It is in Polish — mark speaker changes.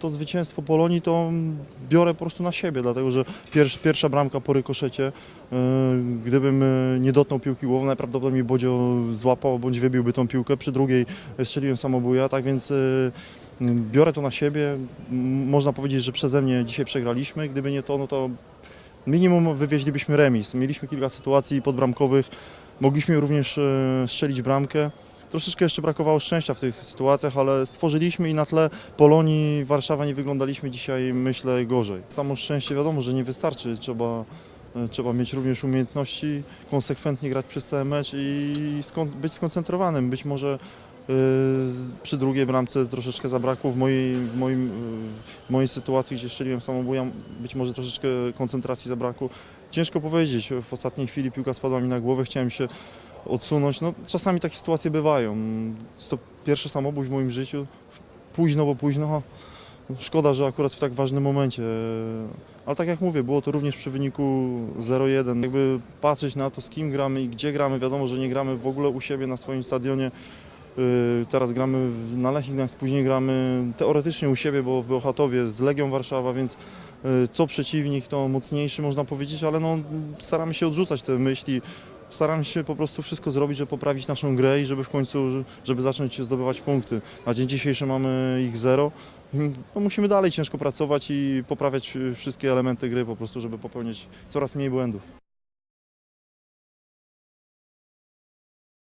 Speaker 1: To zwycięstwo Polonii to biorę po prostu na siebie, dlatego że pierwsza, bramka po rykoszecie, yy, gdybym yy, nie dotknął piłki głową, najprawdopodobniej Bodzio złapał bądź wybiłby tą piłkę. Przy drugiej strzeliłem samobuja, tak więc yy, biorę to na siebie. Można powiedzieć, że przeze mnie dzisiaj przegraliśmy. Gdyby nie to, no to minimum wywieźlibyśmy remis. Mieliśmy kilka sytuacji podbramkowych, mogliśmy również strzelić bramkę. Troszeczkę jeszcze brakowało szczęścia w tych sytuacjach, ale stworzyliśmy i na tle Polonii Warszawa nie wyglądaliśmy dzisiaj, myślę, gorzej. Samo szczęście wiadomo, że nie wystarczy. Trzeba, e, trzeba mieć również umiejętności, konsekwentnie grać przez cały mecz i być skoncentrowanym. Być może e, przy drugiej bramce troszeczkę zabrakło w mojej, w moim, e, w mojej sytuacji, gdzie strzeliłem samobuja, być może troszeczkę koncentracji zabrakło. Ciężko powiedzieć, w ostatniej chwili piłka spadła mi na głowę, chciałem się odsunąć. No, czasami takie sytuacje bywają. Jest to pierwszy samobój w moim życiu. Późno, bo późno. Szkoda, że akurat w tak ważnym momencie. Ale tak jak mówię, było to również przy wyniku 0-1. Jakby patrzeć na to, z kim gramy i gdzie gramy, wiadomo, że nie gramy w ogóle u siebie na swoim stadionie. Yy, Teraz gramy na Lechii Gdańsk, później gramy teoretycznie u siebie, bo w Bełchatowie z Legią Warszawa, więc yy, co przeciwnik to mocniejszy można powiedzieć, ale no, staramy się odrzucać te myśli. Staramy się po prostu wszystko zrobić, żeby poprawić naszą grę i żeby w końcu, żeby zacząć zdobywać punkty. Na dzień dzisiejszy mamy ich zero. No musimy dalej ciężko pracować i poprawiać wszystkie elementy gry po prostu, żeby popełniać coraz mniej błędów.